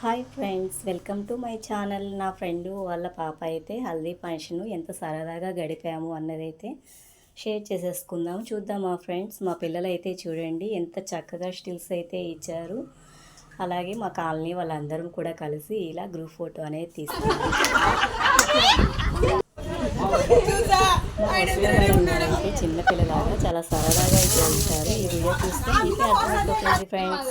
Hi friends welcome to my channel. నా friend వాళ్ళ పాప అయితే హల్దీ ఫంక్షన్ ఎంత సరదాగా గడిపాము అన్నదైతే షేర్ చేసేసుకుందాం. చూద్దాం మా ఫ్రెండ్స్ మా పిల్లలు అయితే చూడండి ఎంత చక్కగా స్టిల్స్ అయితే ఇచ్చారు. అలాగే మా కాలనీ వాళ్ళందరం కూడా కలిసి ఇలా గ్రూప్ ఫోటో అనేది తీసుకున్నాం చిన్న పిల్లలాగా చాలా సరదాగా అయితే ఉంటారు ఈ వీడియో చూస్తే మీకే అర్థమైపోతుంది ఫ్రెండ్స్.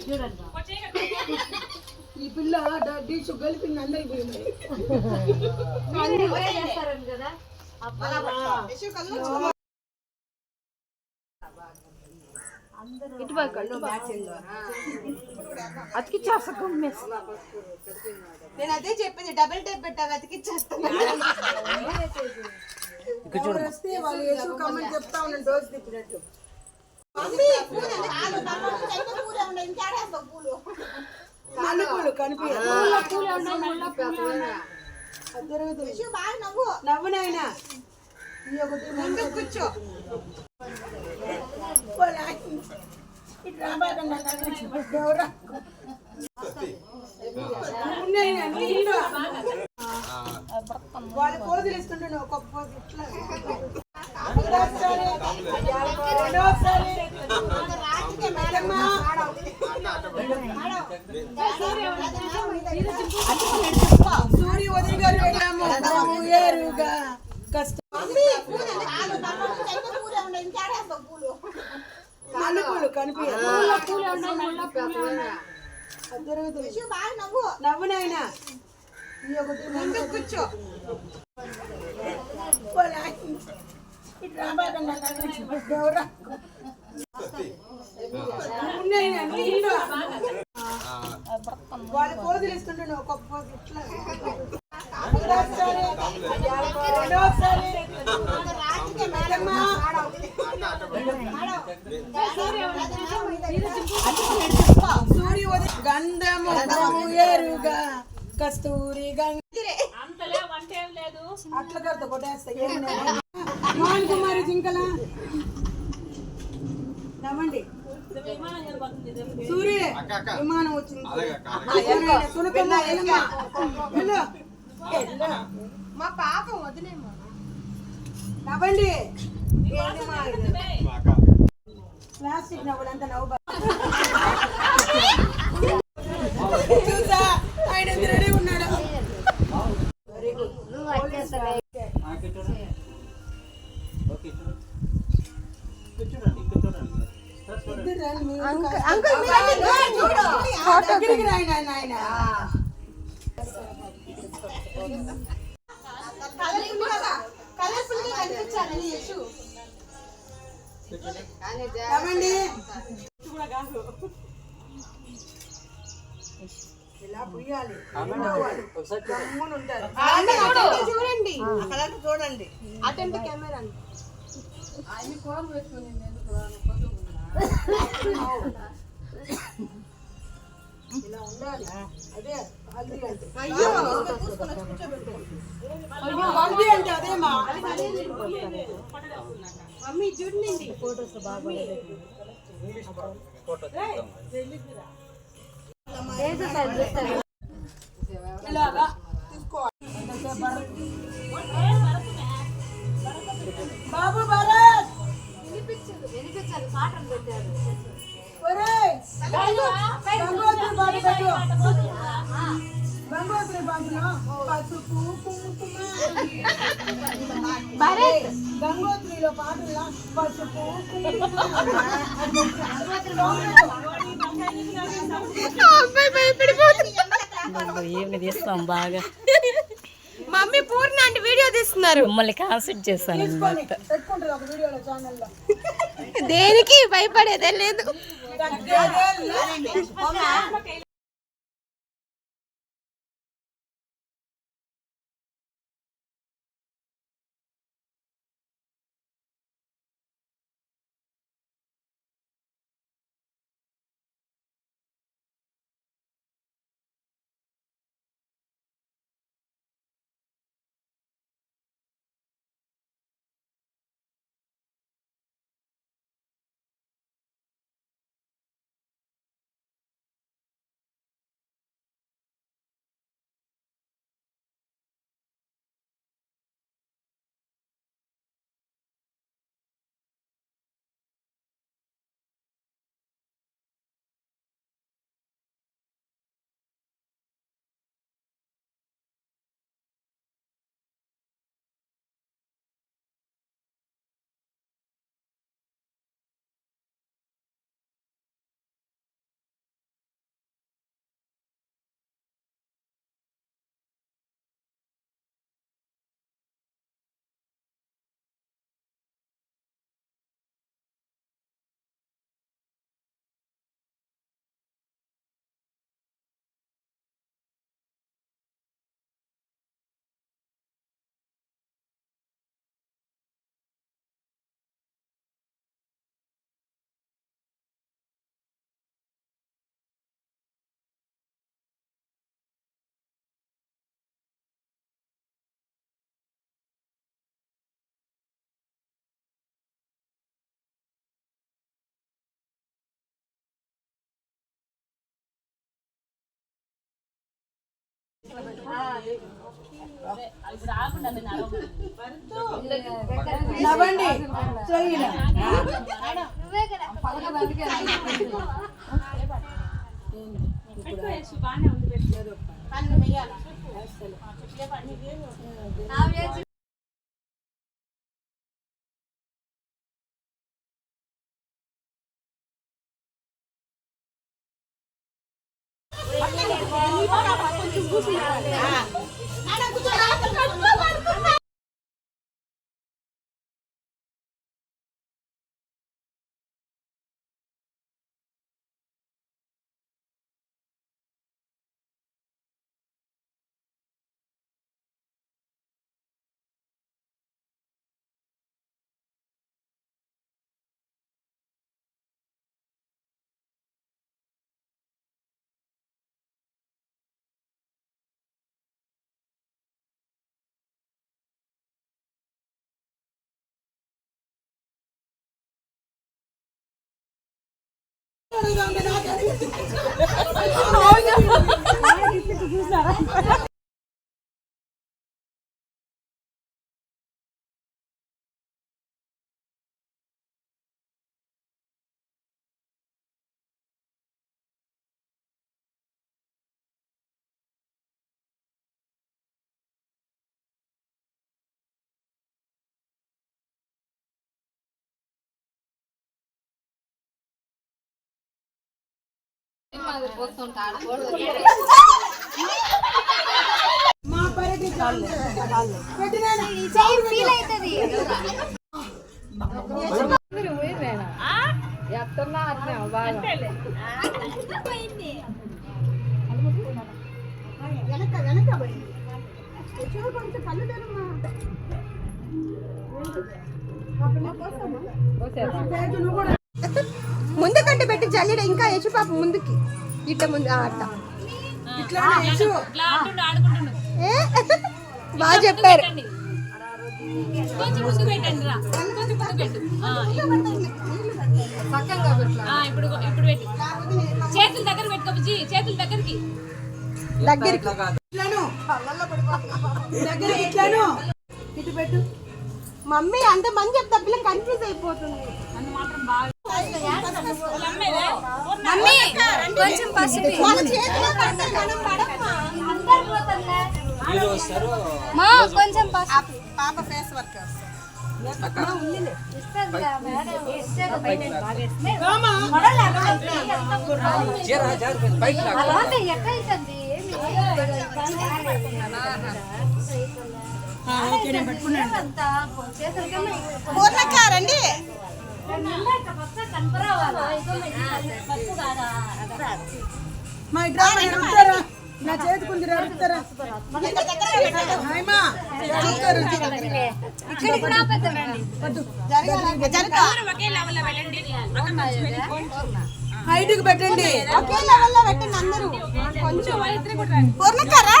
చూడండి పిల్ల డిష్ కలిపింది అందరికి నేను అదే చెప్పింది డబుల్ టైప్ పెట్టాక అతికిచ్చేస్తాను. వస్తే వాళ్ళు వేసు కమ్మని చెప్తా ఉన్నాను డోస్ తిప్పినట్టు. మల్లెపూలు కనిపించదు నవ్వు. నాయనా. ఈ ఒకటి ముందు కూర్చో. వాళ్ళు పోజులు ఇస్తుంటే పోజు ఇట్లా. కష్టం మల్లెపూలు కనిపించదు నవ్వు నాయనా కూర్చో వాళ్ళు పోజులు ఇస్తుంటే పోజు ఇట్లా గంధము ఏరుగా కస్తూరి అట్లా కడతా కొట్టేస్తా ఏం లేదు. మోహన్ కుమారి జింకల? నవ్వండి. సూర్య విమానం వచ్చింది. మా పాప వదిలేమో నవ్వండి? ప్లాస్టిక్ నవ్వులంతా నవ్వు చూసా. ఆయన రెడీ ఉన్నాడు. కలర్ఫుల్గా కనిపించాలని యశు. ఇలా పుయ్యాలి. చూడండి. అక్కడ చూడండి. అటెంప్ట్ కెమెరా ఇలా ఉండాలి. అదే హల్దీ అంటే. హల్దీ అంటే అదేమా మమ్మీ చూడండి. ఇలాగా తీసుకోవాలి ఎంతసేపు బాబు భరత్ ఒరేయ్, గంగోత్రి పాట పెట్టు గంగోత్రి పసుపు కుంకుమ. గంగోత్రిలో పాటల్లో పసుపు ఏమి తీస్తాం బాగా. మమ్మీ పూర్ణ అంటే వీడియో తీస్తున్నారు. మిమ్మల్ని కాన్సెప్ట్ చేస్తాను తీసుకొని పెట్టుకుంటారు ఒక వీడియోలో ఛానల్లో దేనికి భయపడేదే లేదు తగ్గేదే నవ్వండి చెయ్యిన మా Oh, yeah. వెనక వెనక కొంచెం కళ్ళు తెరమ్మా ముందు కంటే పెట్టి జల్లెడ ఇంకా యశు పాప ముందుకి. ముందు ఇట్లా యశు. ఏ? బాగా చెప్పారు. ఇప్పుడు ఇప్పుడు పెట్టు. చేతుల దగ్గర చేతుల దగ్గరికి. దగ్గరికి. ఇట్లాను. దగ్గర ఇట్లాను. ఇటు పెట్టు. మమ్మీ అంత మంది చెప్తా పిల్ల కన్ఫ్యూజ్ అయిపోతుంది. మమ్మీ. కొంచెం పసుపు. మా కొంచెం పసుపు. పాప ఫేస్ వర్క్ ఓకే మా ఇట్లా అడుగుతారా నా అడుగుతారా హాయమా అడుగుతారు? ఒకే లెవెల్ వెళ్ళండి హైట్కి పెట్టండి. ఒకే లెవెల్లో పెట్టండి అందరూ. కొంచెం పూర్ణక్కరా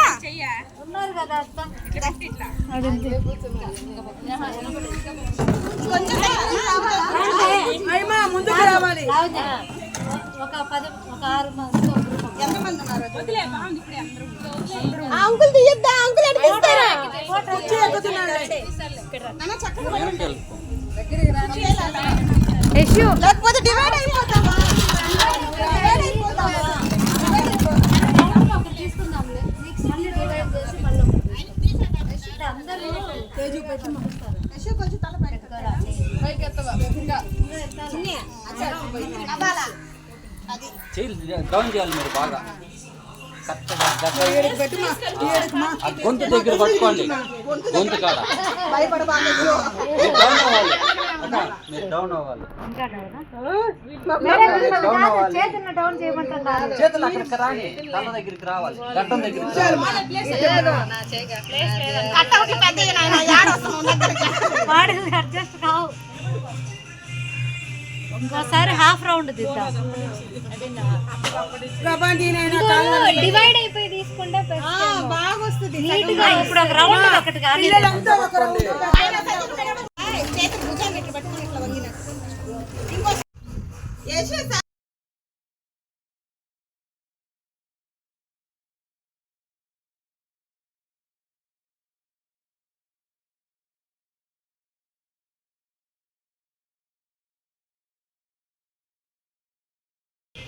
కొంచెం దగ్గరికి రావాలా? హాయమా ఎంతమంది ఉన్నారు? ఆ అంకుల్ తీయద్దా? అంకుల్ అడిగిస్తారా కుర్చీ ఎక్కుతున్నాడు. నాన్న చక్కగా పడండి. లేకపోతే డివైడ్ అయిపోతామా చేయాలి డౌన్ చేయాలి మీరు బాగా. గొంతు దగ్గర పట్టుకోండి. గొంతు కాడ. డౌన్ అవ్వాలి. మీరు డౌన్ అవ్వాలి. డౌన్ అవ్వాలి. చేతులు అక్కడికి రాని తల దగ్గరికి రావాలి. గడ్డం దగ్గరికి రావాలి. ఇంకోసారి హాఫ్ రౌండ్ డివైడ్ అయిపోయి తీసుకుంటే బాగా వస్తుంది నీట్గా ఇప్పుడు ఒక రౌండ్ ఒకటి కానీ పిల్లలంతా